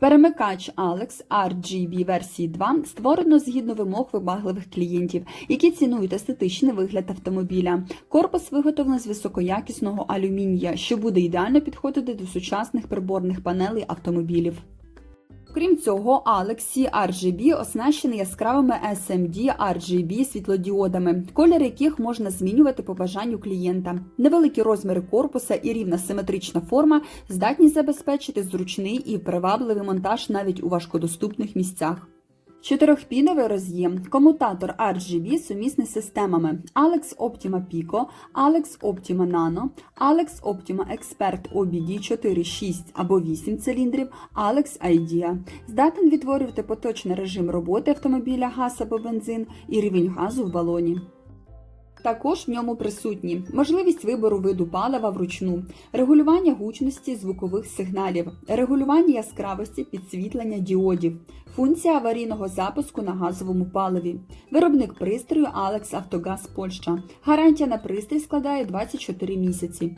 Перемикач Alex RGB версії 2 створено згідно вимог вибагливих клієнтів, які цінують естетичний вигляд автомобіля. Корпус виготовлений з високоякісного алюмінія, що буде ідеально підходити до сучасних приборних панелей автомобілів. Крім цього, Alexi RGB оснащений яскравими SMD RGB світлодіодами, колір яких можна змінювати по бажанню клієнта. Невеликі розміри корпуса і рівна симетрична форма здатні забезпечити зручний і привабливий монтаж навіть у важкодоступних місцях. Чотирьохпіновий роз'єм, комутатор RGB сумісний з системами Alex Optima Pico, Alex Optima Nano, Alex Optima Expert OBD 4, 6 або 8 циліндрів, Alex IDEA. Здатен відтворювати поточний режим роботи автомобіля газ або бензин і рівень газу в балоні. Також в ньому присутні можливість вибору виду палива вручну, регулювання гучності звукових сигналів, регулювання яскравості підсвітлення діодів, функція аварійного запуску на газовому паливі, виробник пристрою Alex Автогаз Польща. Гарантія на пристрій складає 24 місяці.